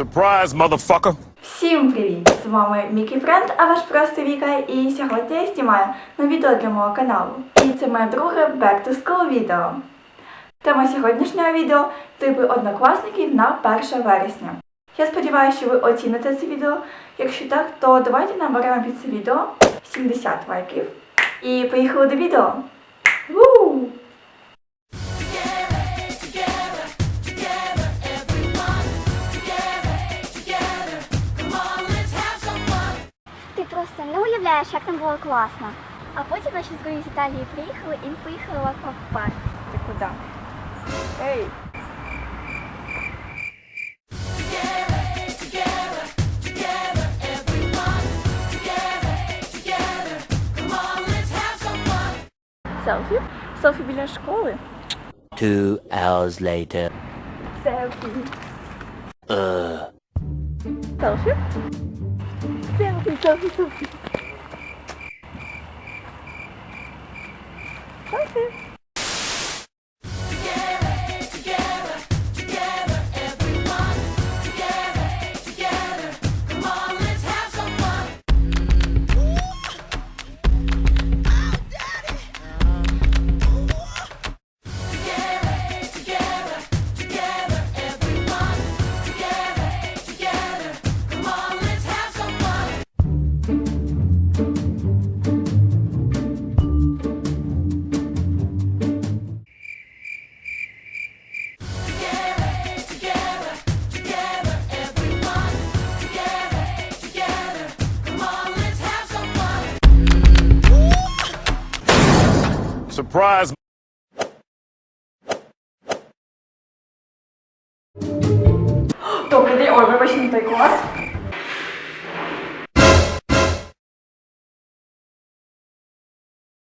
Surprise, motherfucker. Всім привіт! З вами Мікі Френд, а ваш просто Віка, і сьогодні я знімаю нове відео для мого каналу. І це моє друге Back to School відео. Тема сьогоднішнього відео типи однокласників на 1 вересня. Я сподіваюся, що ви оціните це відео. Якщо так, то давайте наберемо під це відео 70 лайків. І поїхали до відео. Вуу! Ти просто не уявляєш, як там було класно. А потім наші з з Італії приїхали і поїхали в аквапарк. Ти куди? Ей! Селфі? Селфі біля школи? Two hours later. Селфі. Ugh. Селфі? Sophie, Sophie. Sophie. Surprise. Добрий день, ой, вибачте, не той клас.